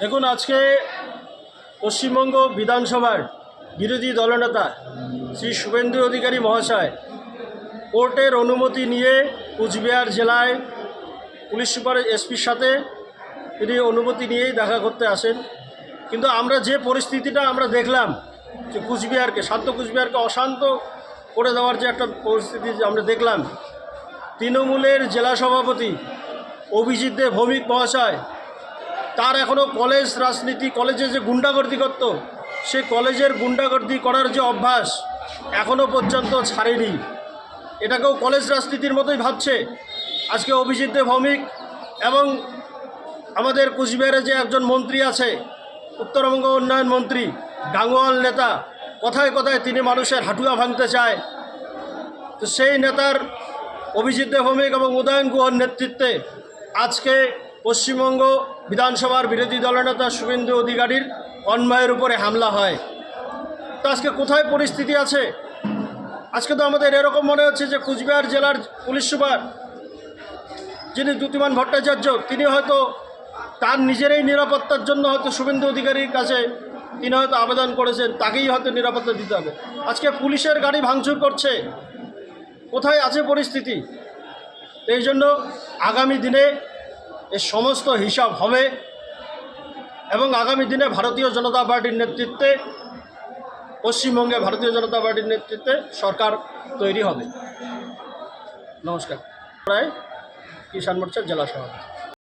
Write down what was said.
দেখুন, আজকে পশ্চিমবঙ্গ বিধানসভার বিরোধী দলনেতা শ্রী শুভেন্দু অধিকারী মহাশয় কোর্টের অনুমতি নিয়ে কুচবিহার জেলায় পুলিশ সুপার এসপির সাথে তিনি অনুমতি নিয়েই দেখা করতে আসেন। কিন্তু আমরা যে পরিস্থিতিটা আমরা দেখলাম যে কুচবিহারকে, শান্ত কুচবিহারকে অশান্ত করে দেওয়ার যে একটা পরিস্থিতি আমরা দেখলাম, তৃণমূলের জেলা সভাপতি অভিজিৎ দে ভৌমিক মহাশয় তার এখনও কলেজ, রাজনীতি, কলেজে যে গুন্ডাগর্দি করত, সে কলেজের গুন্ডাগর্দি করার যে অভ্যাস এখনও পর্যন্ত ছাড়েনি। এটাকেও কলেজ রাজনীতির মতোই ভাবছে। আজকে অভিজিৎ দে ভৌমিক এবং আমাদের কুচবিহারে যে একজন মন্ত্রী আছে, উত্তরবঙ্গ উন্নয়ন মন্ত্রী, গাঙ্গোয়াল নেতা, কথায় কথায় তিনি মানুষের হাঁটুয়া ভাঙতে চায়। তো সেই নেতার অভিজিৎ দে ভৌমিক এবং উদয়ন গুহর নেতৃত্বে আজকে পশ্চিমবঙ্গ বিধানসভার বিরোধী দলনেতা শুভেন্দু অধিকারীর অন্যায়ের উপরে হামলা হয়। তো আজকে কোথায় পরিস্থিতি আছে? আজকে তো আমাদের এরকম মনে হচ্ছে যে কুচবিহার জেলার পুলিশ সুপার, যিনি দ্যুতিমান ভট্টাচার্য, তিনি হয়তো তার নিজেরই নিরাপত্তার জন্য হয়তো শুভেন্দু অধিকারীর কাছে তিনি হয়তো আবেদন করেছেন, তাকেই হয়তো নিরাপত্তা দিতে হবে। আজকে পুলিশের গাড়ি ভাঙচুর করছে। কোথায় আছে পরিস্থিতি? এই জন্য আগামী দিনে এর সমস্ত হিসাব হবে এবং আগামী দিনে ভারতীয় জনতা পার্টির নেতৃত্বে, পশ্চিমবঙ্গে ভারতীয় জনতা পার্টির নেতৃত্বে সরকার তৈরি হবে। নমস্কার। প্রায় কিষাণ মোর্চার জেলা সভাপতি।